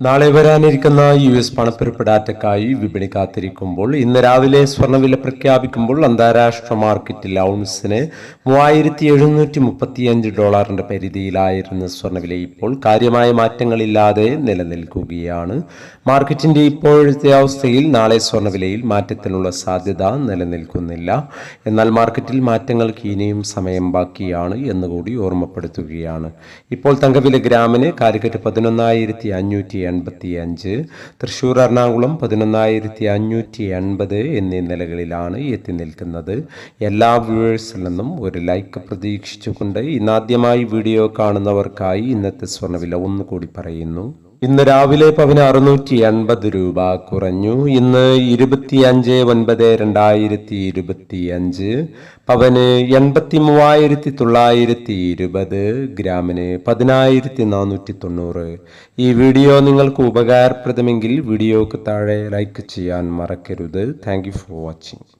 നാളെ വരാനിരിക്കുന്ന U S പണപ്പെരുപ്പ് ഡാറ്റയ്ക്കായി വിപണി കാത്തിരിക്കുമ്പോൾ ഇന്ന് രാവിലെ സ്വർണവില പ്രഖ്യാപിക്കുമ്പോൾ അന്താരാഷ്ട്ര മാർക്കറ്റിൽ ഔൺസിന് മൂവായിരത്തി എഴുന്നൂറ്റി മുപ്പത്തിയഞ്ച് ഡോളറിന്റെ പരിധിയിലായിരുന്ന സ്വർണവില ഇപ്പോൾ കാര്യമായ മാറ്റങ്ങളില്ലാതെ നിലനിൽക്കുകയാണ്. മാർക്കറ്റിന്റെ ഇപ്പോഴത്തെ അവസ്ഥയിൽ നാളെ സ്വർണവിലയിൽ മാറ്റത്തിനുള്ള സാധ്യത നിലനിൽക്കുന്നില്ല. എന്നാൽ മാർക്കറ്റിൽ മാറ്റങ്ങൾക്ക് ഇനിയും സമയം ബാക്കിയാണ് എന്നുകൂടി ഓർമ്മപ്പെടുത്തുകയാണ്. ഇപ്പോൾ തങ്കവില ഗ്രാമിന് കാലിക്കറ്റ് പതിനൊന്നായിരത്തി അഞ്ഞൂറ്റി എൺപത്തി അഞ്ച് തൃശ്ശൂർ എറണാകുളം പതിനൊന്നായിരത്തി അഞ്ഞൂറ്റി എൺപത് എന്നീ നിലകളിലാണ് എത്തി നിൽക്കുന്നത്. എല്ലാ വ്യൂവേഴ്സിൽ നിന്നും ഒരു ലൈക്ക് പ്രതീക്ഷിച്ചുകൊണ്ട് ഇന്നാദ്യമായി വീഡിയോ കാണുന്നവർക്കായി ഇന്നത്തെ സ്വർണവില ഒന്നുകൂടി പറയുന്നു. ഇന്ന് രാവിലെ പവന് അറുന്നൂറ്റി എൺപത് രൂപ കുറഞ്ഞു. ഇന്ന് ഇരുപത്തിയഞ്ച് ഒൻപത് രണ്ടായിരത്തി ഇരുപത്തി അഞ്ച് പവന് എൺപത്തി മൂവായിരത്തി തൊള്ളായിരത്തി ഇരുപത് ഗ്രാമിന് പതിനായിരത്തി നാനൂറ്റി തൊണ്ണൂറ് ഈ വീഡിയോ നിങ്ങൾക്ക് ഉപകാരപ്രദമെങ്കിൽ വീഡിയോക്ക് താഴെ ലൈക്ക് ചെയ്യാൻ മറക്കരുത്. Thank for watching